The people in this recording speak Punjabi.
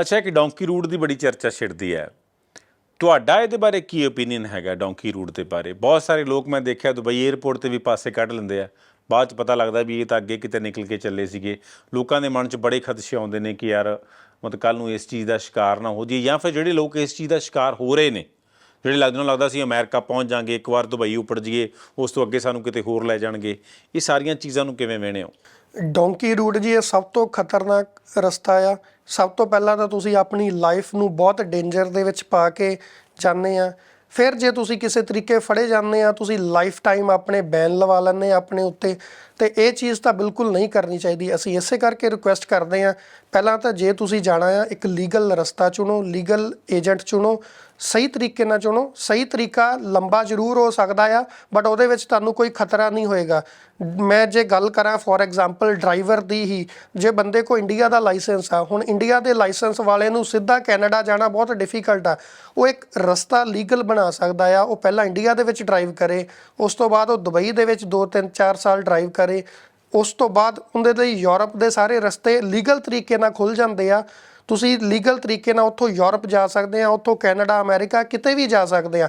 ਅੱਛਾ ਕਿ ਡੌਂਕੀ ਰੂਟ ਦੀ ਬੜੀ ਚਰਚਾ ਛਿੜਦੀ ਹੈ। ਤੁਹਾਡਾ ਇਹਦੇ ਬਾਰੇ ਕੀ ਓਪੀਨੀਅਨ ਹੈਗਾ ਡੌਂਕੀ ਰੂਟ ਦੇ ਬਾਰੇ? ਬਹੁਤ ਸਾਰੇ ਲੋਕ ਮੈਂ ਦੇਖਿਆ ਦੁਬਈ 에ਅਰਪੋਰਟ ਤੇ ਵੀ ਪਾਸੇ ਕੱਢ ਲੈਂਦੇ ਆ। ਬਾਅਦ ਚ ਪਤਾ ਲੱਗਦਾ ਵੀ ਇਹ ਤਾਂ ਅੱਗੇ ਕਿਤੇ ਨਿਕਲ ਕੇ ਚੱਲੇ ਸੀਗੇ। ਲੋਕਾਂ ਦੇ ਮਨ 'ਚ ਬੜੇ ਖਦਸ਼ੇ ਆਉਂਦੇ ਨੇ ਕਿ ਯਾਰ, ਮਤਲਬ ਕੱਲ ਨੂੰ ਇਸ ਚੀਜ਼ ਦਾ ਸ਼ਿਕਾਰ ਨਾ ਹੋ ਜਾਈਏ ਜਾਂ ਫਿਰ ਜਿਹੜੇ ਲੋਕ ਇਸ ਚੀਜ਼ ਦਾ ਸ਼ਿਕਾਰ ਹੋ ਰਹੇ ਨੇ, ਜਿਹੜੇ ਲੱਗਦੇ ਨੂੰ ਲੱਗਦਾ ਸੀ ਅਮਰੀਕਾ ਪਹੁੰਚ ਜਾਾਂਗੇ, ਇੱਕ ਵਾਰ ਦੁਬਈ ਉੱਪਰ ਜਾਈਏ, ਉਸ ਤੋਂ ਅੱਗੇ ਸਾਨੂੰ ਕਿਤੇ ਹੋਰ ਲੈ ਜਾਣਗੇ। ਇਹ ਸਾਰੀਆਂ ਚੀਜ਼ਾਂ ਨੂੰ ਕਿਵੇਂ ਵੇਣੇ ਹੋ? ਡੋਂਕੀ ਰੂਟ ਜੀ ਇਹ ਸਭ ਤੋਂ ਖਤਰਨਾਕ ਰਸਤਾ ਆ। ਸਭ ਤੋਂ ਪਹਿਲਾਂ ਤਾਂ ਤੁਸੀਂ ਆਪਣੀ ਲਾਈਫ ਨੂੰ ਬਹੁਤ ਡੇਂਜਰ ਦੇ ਵਿੱਚ ਪਾ ਕੇ ਜਾਂਦੇ ਆ। ਫਿਰ ਜੇ ਤੁਸੀਂ ਕਿਸੇ ਤਰੀਕੇ ਫੜੇ ਜਾਂਦੇ ਆ, ਤੁਸੀਂ ਲਾਈਫ ਟਾਈਮ ਆਪਣੇ ਬੈਨ ਲਵਾ ਲੈਂਦੇ ਆ, ਆਪਣੇ ਉੱਤੇ ਤੇ ਇਹ ਚੀਜ਼ ਤਾਂ ਬਿਲਕੁਲ ਨਹੀਂ ਕਰਨੀ ਚਾਹੀਦੀ। ਅਸੀਂ ਇਸੇ ਕਰਕੇ ਰਿਕੁਐਸਟ ਕਰਦੇ ਹਾਂ। ਪਹਿਲਾਂ ਤਾਂ ਜੇ ਤੁਸੀਂ ਜਾਣਾ ਆ, ਇੱਕ ਲੀਗਲ ਰਸਤਾ ਚੁਣੋ ਲੀਗਲ ਏਜੰਟ ਚੁਣੋ, ਸਹੀ ਤਰੀਕੇ ਨਾਲ ਚੁਣੋ, ਸਹੀ ਤਰੀਕਾ ਲੰਬਾ ਜ਼ਰੂਰ ਹੋ ਸਕਦਾ ਆ ਬਟ ਉਹਦੇ ਵਿੱਚ ਤੁਹਾਨੂੰ ਕੋਈ ਖਤਰਾ ਨਹੀਂ ਹੋਏਗਾ। ਮੈਂ ਜੇ ਗੱਲ ਕਰਾਂ ਫੋਰ ਐਗਜ਼ਾਮਪਲ ਡਰਾਈਵਰ ਦੀ ਹੀ, ਜੇ ਬੰਦੇ ਕੋ ਇੰਡੀਆ ਦਾ ਲਾਇਸੈਂਸ ਆ, ਹੁਣ ਇੰਡੀਆ ਦੇ ਲਾਇਸੈਂਸ ਵਾਲੇ ਨੂੰ ਸਿੱਧਾ ਕੈਨੇਡਾ ਜਾਣਾ ਬਹੁਤ ਡਿਫਿਕਲਟ ਆ। ਉਹ ਇੱਕ ਰਸਤਾ ਲੀਗਲ ਬਣਾ ਸਕਦਾ ਆ, ਉਹ ਪਹਿਲਾਂ ਇੰਡੀਆ ਦੇ ਵਿੱਚ ਡਰਾਈਵ ਕਰੇ, ਉਸ ਤੋਂ ਬਾਅਦ ਉਹ ਦੁਬਈ ਦੇ ਵਿੱਚ 2 3 4 ਸਾਲ ਡਰਾਈਵ ਕਰੇ ਕਰੇ ਉਸ ਤੋਂ ਬਾਅਦ ਉਹਦੇ ਲਈ ਯੂਰਪ ਦੇ ਸਾਰੇ ਰਸਤੇ ਲੀਗਲ ਤਰੀਕੇ ਨਾਲ ਖੁੱਲ ਜਾਂਦੇ ਆ। ਤੁਸੀਂ ਲੀਗਲ ਤਰੀਕੇ ਨਾਲ ਉੱਥੋਂ ਯੂਰਪ ਜਾ ਸਕਦੇ ਆ, ਉੱਥੋਂ ਕੈਨੇਡਾ, ਅਮਰੀਕਾ ਕਿਤੇ ਵੀ ਜਾ ਸਕਦੇ ਆ।